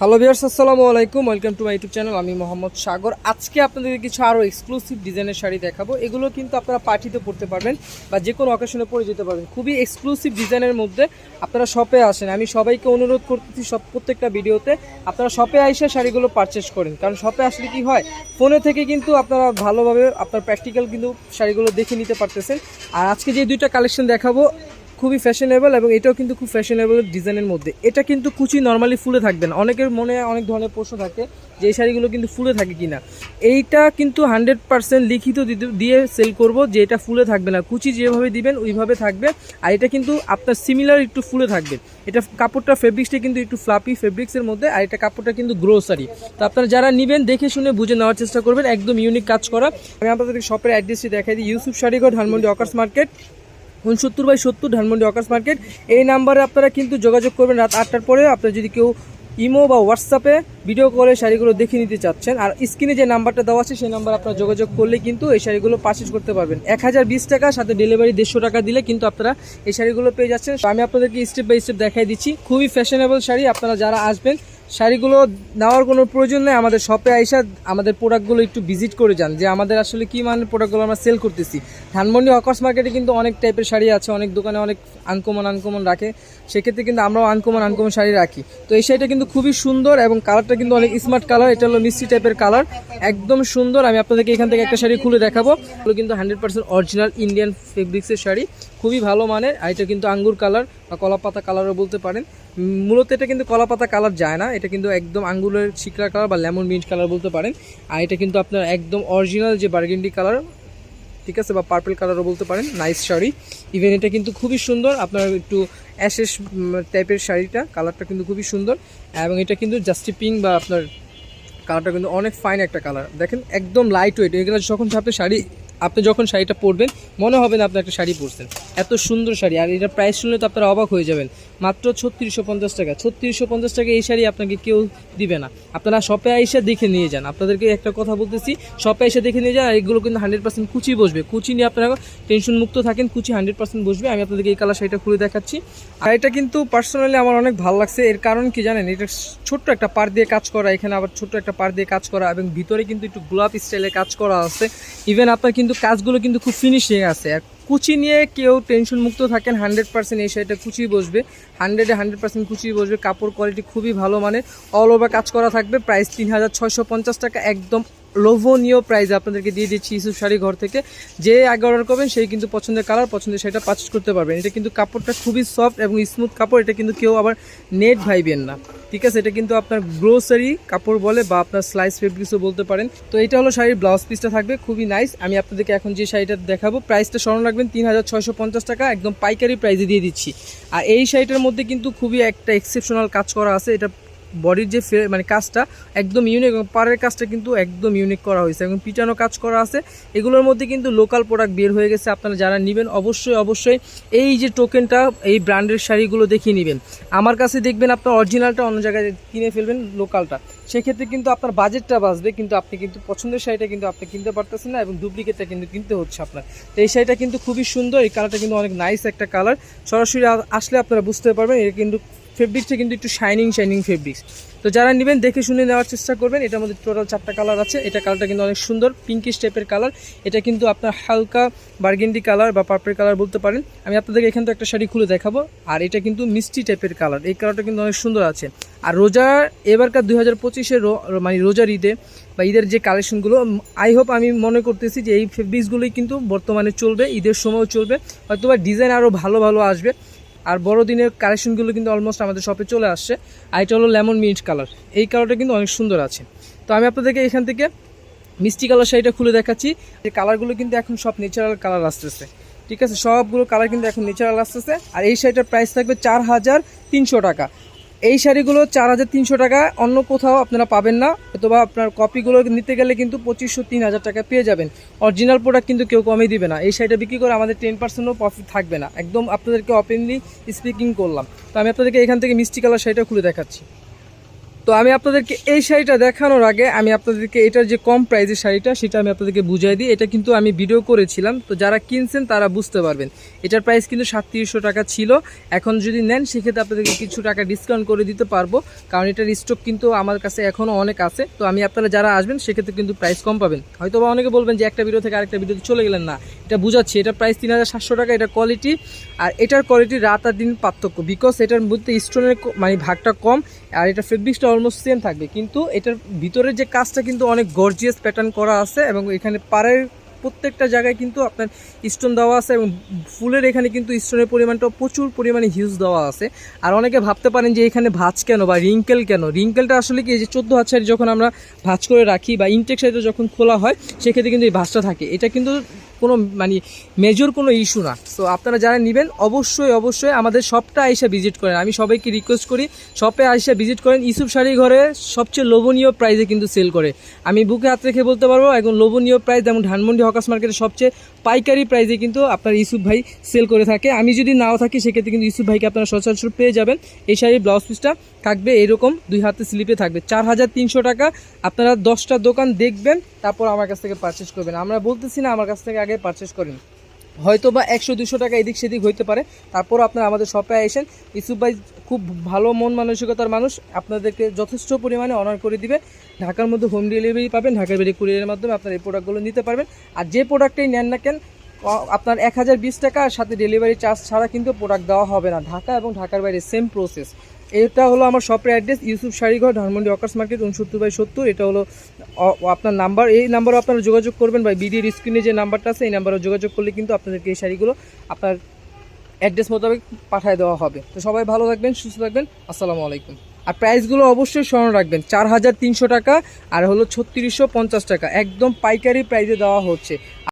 Hello viewers আসসালামু আলাইকুম। Welcome to my YouTube channel আমি মোহাম্মদ সাগর। আজকে আপনাদেরকে কিছু আরও এক্সক্লুসিভ ডিজাইনের শাড়ি দেখাবো। এগুলো কিন্তু আপনারা পার্টিতে পড়তে পারবেন বা যে কোনো অকেশনে পরে যেতে পারবেন। খুবই এক্সক্লুসিভ ডিজাইনের মধ্যে আপনারা শপে আসেন। আমি সবাইকে অনুরোধ করতেছি সব প্রত্যেকটা ভিডিওতে আপনারা শপে আইসে শাড়িগুলো পারচেস করেন। কারণ শপে আসলে কি হয় ফোনে থেকে কিন্তু আপনারা ভালোভাবে আপনার প্র্যাকটিক্যাল কিন্তু শাড়িগুলো দেখে নিতে পারতেছেন। আর আজকে যে দুইটা কালেকশন দেখাবো খুবই ফ্যাশনেবল এবং এটাও কিন্তু খুব ফ্যাশনেবল ডিজাইনের মধ্যে। এটা কিন্তু কুচি নর্মালি ফুলে থাকবে না। অনেকের মনে অনেক ধরনের প্রশ্ন থাকে যে এই শাড়িগুলো কিন্তু ফুলে থাকে কিনা। এইটা কিন্তু হান্ড্রেড পার্সেন্ট লিখিত দিয়ে সেল করব যে এটা ফুলে থাকবে না। কুচি যেভাবে দিবেন, ওইভাবে থাকবে। আর এটা কিন্তু আপনার সিমিলার একটু ফুলে থাকবে। এটা কাপড়টা ফেব্রিক্সটা কিন্তু একটু ফ্লাপি ফেব্রিক্সের মধ্যে, আর এটা কাপড়টা কিন্তু গ্রোসারি তো আপনারা যারা নেবেন, দেখে শুনে বুঝে নেওয়ার চেষ্টা করবেন। একদম ইউনিক কাজ করা। আমি আপনাদের শপের অ্যাড্রেসটি দেখাই দিই। Yusuf Sharighar Dhanmondi, hawkers market. উনসত্তর বাই সত্তর ধানমন্ডি অকার্স মার্কেট। এই নাম্বারে আপনারা কিন্তু যোগাযোগ করবেন রাত আটটার পরে। আপনারা যদি কেউ ইমো বা হোয়াটসঅ্যাপে ভিডিও কলে শাড়িগুলো দেখে নিতে চাচ্ছেন, আর স্ক্রিনে যে নাম্বারটা দেওয়া আছে, সেই নাম্বার আপনারা যোগাযোগ করলে কিন্তু এই শাড়িগুলো পারচেজ করতে পারবেন। এক হাজার বিশ টাকা, সাথে ডেলিভারি দেড়শো টাকা দিলে কিন্তু আপনারা এই শাড়িগুলো পেয়ে যাচ্ছেন। আমি আপনাদেরকে স্টেপ বাই স্টেপ দেখাই দিচ্ছি। খুবই ফ্যাশনেবল শাড়ি, আপনারা যারা আসবেন শাড়িগুলো নেওয়ার কোনো প্রয়োজন নেই, আমাদের শপে আইসা আমাদের প্রোডাক্টগুলো একটু ভিজিট করে যান, যে আমাদের আসলে কী মানের প্রোডাক্টগুলো আমরা সেল করতেছি। ধানমন্ডি অকার্স মার্কেটে কিন্তু অনেক টাইপের শাড়ি আছে, অনেক দোকানে অনেক আনকমন আনকমন রাখে, সেক্ষেত্রে কিন্তু আমরাও আনকমন আনকমন শাড়ি রাখি। তো এই শাড়িটা কিন্তু খুবই সুন্দর এবং কালারটা কিন্তু অনেক স্মার্ট কালার এটা হলো মিষ্টি টাইপের কালার একদম সুন্দর। আমি আপনাদেরকে এখান থেকে একটা শাড়ি খুলে দেখাবো, এগুলো কিন্তু হান্ড্রেড পার্সেন্ট অরিজিনাল ইন্ডিয়ান ফেব্রিক্সের শাড়ি, খুবই ভালো মানের, আর এটা কিন্তু আঙ্গুর কালার বা কলাপাতা কালারও বলতে পারেন। মূলত এটা কিন্তু কলা পাতা কালার যায় না, এটা কিন্তু একদম আঙ্গুরের শিকড়া কালার বা লেমন মিন্ট কালার বলতে পারেন। আর এটা কিন্তু আপনার একদম অরিজিনাল যে বার্গেন্ডি কালার, ঠিক আছে, বা পার্পল কালারও বলতে পারেন নাইস শাড়ি। ইভেন এটা কিন্তু খুবই সুন্দর, আপনার একটু অ্যাশেস টাইপের শাড়িটা, কালারটা কিন্তু খুবই সুন্দর। এবং এটা কিন্তু জাস্টি পিঙ্ক বা আপনার কালারটা কিন্তু অনেক ফাইন একটা কালার। দেখেন, একদম লাইট ওয়েট এগুলো যখন আপনি শাড়ি, আপনি যখন শাড়িটা পরবেন, মনে হবে না আপনি একটা শাড়ি পরছেন। এত সুন্দর শাড়ি, আর এটা প্রাইস শুনলে তো আপনারা অবাক হয়ে যাবেন। মাত্র ছত্রিশশো পঞ্চাশ টাকা। ছত্রিশশো পঞ্চাশ টাকা এই শাড়ি আপনাকে কেউ দিবে না। আপনারা শপে আইসা দেখে নিয়ে যান। আপনাদেরকে একটা কথা বলতেছি শপে এসে দেখে নিয়ে যান, আর এগুলো কিন্তু হান্ড্রেড পার্সেন্ট কুচি বসবে। কুচি নিয়ে আপনারা টেনশন মুক্ত থাকেন, কুচি হান্ড্রেড পার্সেন্ট বসবে। আমি আপনাদেরকে এই কালার শাড়িটা খুলে দেখাচ্ছি। আর এটা কিন্তু পার্সোনালি আমার অনেক ভালো লাগছে। এর কারণ কি জানেন? এটা ছোট্ট একটা পার দিয়ে কাজ করা, এখানে আবার ছোট্ট একটা পার দিয়ে কাজ করা, এবং ভিতরে কিন্তু একটু গোলাপ স্টাইলে কাজ করা আছে। ইভেন আপনার কিন্তু কাজগুলো কিন্তু খুব ফিনিশিং আছে। কুচি নিয়ে কেউ টেনশন মুক্ত থাকেন হান্ড্রেড পার্সেন্ট এই শাড়িটা কুচি বসবে। হান্ড্রেডে হান্ড্রেড পার্সেন্ট কুচি বসবে, কাপড় কোয়ালিটি খুবই ভালো মানে অল ওভার কাজ করা থাকবে প্রাইস তিন হাজার ছয়শো পঞ্চাশ টাকা, একদম লোভনীয় প্রাইস আপনাদেরকে দিয়ে দিচ্ছি ইসুফ শাড়ি ঘর থেকে। যে আগে অর্ডার করবেন, সেই কিন্তু পছন্দের কালার পছন্দের শাড়িটা পারচেস করতে পারবেন। এটা কিন্তু কাপড়টা খুবই সফট এবং স্মুথ কাপড়, এটা কিন্তু কেউ আবার নেট ভাইবেন না। ঠিক আছে? এটা কিন্তু আপনার গ্রোসারি কাপড় বলে বা আপনার স্লাইস ফেব্রিক্সও বলতে পারেন। তো এটা হলো শাড়ির ব্লাউজ পিসটা থাকবে, খুবই নাইস আমি আপনাদেরকে এখন যে শাড়িটা দেখাবো প্রাইসটা স্মরণ রাখবেন, তিন হাজার ছয়শো পঞ্চাশ টাকা, একদম পাইকারি প্রাইসে দিয়ে দিচ্ছি। আর এই শাড়িটার মধ্যে কিন্তু খুবই একটা এক্সেপশনাল কাজ করা আছে। এটা বডির যে মানে কাজটা একদম ইউনিক এবং পাড়ের কাজটা কিন্তু একদম ইউনিক করা হয়েছে এবং পিটানো কাজ করা আছে। এগুলোর মধ্যে কিন্তু লোকাল প্রোডাক্ট বের হয়ে গেছে, আপনারা যারা নেবেন অবশ্যই অবশ্যই এই যে টোকেনটা এই ব্র্যান্ডের শাড়িগুলো দেখিয়ে নেবেন। আমার কাছে দেখবেন আপনার অরিজিনালটা অন্য জায়গায় কিনে ফেলবেন লোকালটা সেক্ষেত্রে কিন্তু আপনার বাজেটটা বাঁচবে, কিন্তু আপনি কিন্তু পছন্দের শাড়িটা কিন্তু আপনি কিনতে পারতেছেন না এবং ডুপ্লিকেটটা কিন্তু কিনতে হচ্ছে আপনার। তো এই শাড়িটা কিন্তু খুবই সুন্দর, এই কালারটা কিন্তু অনেক নাইস একটা কালার সরাসরি আসলে আপনারা বুঝতে পারবেন, এটা কিন্তু ফেব্রিক্সটা কিন্তু একটু শাইনিং শাইনিং ফেব্রিক্স তো যারা নেবেন, দেখে শুনে নেওয়ার চেষ্টা করবেন। এটার মধ্যে টোটাল চারটা কালার আছে। এটা কালারটা কিন্তু অনেক সুন্দর পিঙ্কিশ টাইপের কালার এটা কিন্তু আপনার হালকা বার্গেন্ডি কালার বা পার্পেল কালার বলতে পারেন। আমি আপনাদেরকে এখান থেকে একটা শাড়ি খুলে দেখাবো। আর এটা কিন্তু মিষ্টি টাইপের কালার এই কালারটা কিন্তু অনেক সুন্দর আছে। আর রোজা, এবারকার দুই হাজার পঁচিশের মানে রোজার ঈদে বা ঈদের যে কালেকশনগুলো আই হোপ আমি মনে করতেছি যে এই ফেব্রিক্সগুলোই কিন্তু বর্তমানে চলবে, ঈদের সময়ও চলবে। হয়তো বা ডিজাইন আরও ভালো ভালো আসবে। আর বড়দিনের কালেকশনগুলো কিন্তু অলমোস্ট আমাদের শপে চলে আসছে। আর এটা হলো লেমন মিন্ট কালার এই কালারটা কিন্তু অনেক সুন্দর আছে। তো আমি আপনাদেরকে এখান থেকে মিষ্টি কালার শাড়িটা খুলে দেখাচ্ছি। যে কালারগুলো কিন্তু এখন সব ন্যাচারাল কালার আসতেছে। ঠিক আছে? সবগুলো কালার কিন্তু এখন ন্যাচারাল আসতেছে। আর এই শাড়িটার প্রাইস থাকবে চার হাজার তিনশো টাকা। এই শাড়িগুলো চার হাজার তিনশো টাকা, অন্য কোথাও আপনারা পাবেন না, অথবা আপনার কপিগুলো নিতে গেলে কিন্তু পঁচিশশো, তিন হাজার টাকা পেয়ে যাবেন। অরিজিনাল প্রোডাক্ট কিন্তু কেউ কমে দিবে না। এই শাড়িটা বিক্রি করে আমাদের টেন পার্সেন্টও প্রফিট থাকবে না। একদম আপনাদেরকে ওপেনলি স্পিকিং করলাম। তো আমি আপনাদেরকে এখান থেকে মিষ্টি কালার শাড়িটা খুলে দেখাচ্ছি। তো আমি আপনাদেরকে এই শাড়িটা দেখানোর আগে আমি আপনাদেরকে এটার যে কম প্রাইসের শাড়িটা, সেটা আমি আপনাদেরকে বুঝাই দিই। এটা কিন্তু আমি ভিডিও করেছিলাম। তো যারা কিনছেন, তারা বুঝতে পারবেন। এটার প্রাইস কিন্তু সাতত্রিশশো টাকা ছিল। এখন যদি নেন, সেক্ষেত্রে আপনাদেরকে কিছু টাকা ডিসকাউন্ট করে দিতে পারব। কারণ এটার স্টক কিন্তু আমার কাছে এখনও অনেক আছে। তো আমি আপনারা যারা আসবেন, সেক্ষেত্রে কিন্তু প্রাইস কম পাবেন। হয়তো বা অনেকে বলবেন যে, একটা ভিডিও থেকে আরেকটা ভিডিওতে চলে গেলেন না। এটা বুঝাচ্ছি। এটা প্রাইস তিন হাজার সাতশো টাকা, এটা কোয়ালিটি আর এটার কোয়ালিটি রাত আর দিন পার্থক্য। বিকজ এটার মধ্যে স্টোনের মানে ভাগটা কম। আর এটা ফেব্রিক্সটা অলমোস্ট সেম থাকবে। কিন্তু এটার ভিতরের যে কাজটা কিন্তু অনেক গর্জিয়াস প্যাটার্ন করা আছে এবং এখানে পাড়ের প্রত্যেকটা জায়গায় কিন্তু আপনার স্টোন দেওয়া আছে এবং ফুলের এখানে কিন্তু স্টোনের পরিমাণটা প্রচুর পরিমাণে হিউজ দেওয়া আছে। আর অনেকে ভাবতে পারেন যে এখানে ভাঁজ কেন বা রিঙ্কেল কেন? রিঙ্কেলটা আসলে কি এই যে চোদ্দ শাড়ি যখন আমরা ভাঁজ করে রাখি বা ইনটেক শাড়িটা যখন খোলা হয়, সেক্ষেত্রে কিন্তু এই ভাঁজটা থাকে। এটা কিন্তু কোনো মানে মেজর কোনো ইস্যু না। তো আপনারা যারা নেবেন, অবশ্যই অবশ্যই আমাদের শপটা আইসা ভিজিট করেন। আমি সবাইকে রিকোয়েস্ট করি শপে আইসা ভিজিট করেন। ইসুফ শাড়ি ঘরে সবচেয়ে লোভনীয় প্রাইসে কিন্তু সেল করে। আমি বুকে হাত রেখে বলতে পারব এখন লোভনীয় প্রাইস যেমন ধানমন্ডি হকাস মার্কেটে সবচেয়ে পাইকারি প্রাইসে কিন্তু আপনার ইসুফ ভাই সেল করে থাকে। আমি যদি নাও থাকি, সেক্ষেত্রে কিন্তু ইসুফ ভাইকে আপনারা সচরাচর পেয়ে যাবেন। এই শাড়ির ব্লাউজ পিসটা থাকবে এরকম দুই হাতে স্লিপে থাকবে। চার হাজার তিনশো টাকা, আপনারা দশটা দোকান দেখবেন, তারপর আমার কাছ থেকে পারচেস করবেন। আমরা বলতেছি না, আমার কাছ থেকে আগে পারচেস করেন। হয়তো বা একশো, দুশো টাকা এদিক সেদিক হইতে পারে। তারপর আপনারা আমাদের শপে আসেন ইসুফ ভাই খুব ভালো, মন মানসিকতার মানুষ। আপনাদেরকে যথেষ্ট পরিমাণে অনার করে দিবে। ঢাকার মধ্যে হোম ডেলিভারি পাবেন। ঢাকার বাইরে কুরিয়ারের মাধ্যমে আপনার এই প্রোডাক্টগুলো নিতে পারবেন। আর যে প্রোডাক্টটাই নেন না কেন আপনার এক হাজার বিশ টাকা সাথে ডেলিভারি চার্জ ছাড়া কিন্তু প্রোডাক্ট দেওয়া হবে না। ঢাকা এবং ঢাকার বাইরে সেম প্রসেস এটা হলো আমার শপের address Yusuf Sharighar Dhanmondi hawkers market উনসত্তর বাই সত্তর। এটা হলো আপনার নাম্বার এই নাম্বারে আপনারা যোগাযোগ করবেন বা বিডির স্ক্রিনে যে নাম্বারটা আছে, এই নাম্বারে যোগাযোগ করলে কিন্তু আপনাদেরকে এই শাড়িগুলো আপনার অ্যাড্রেস মোতাবেক পাঠিয়ে দেওয়া হবে। তো সবাই ভালো থাকবেন, সুস্থ থাকবেন। আসসালামু আলাইকুম। আর প্রাইসগুলো অবশ্যই স্মরণ রাখবেন। চার হাজার তিনশো টাকা, আর হলো ছত্রিশশো পঞ্চাশ টাকা। একদম পাইকারি প্রাইসে দেওয়া হচ্ছে।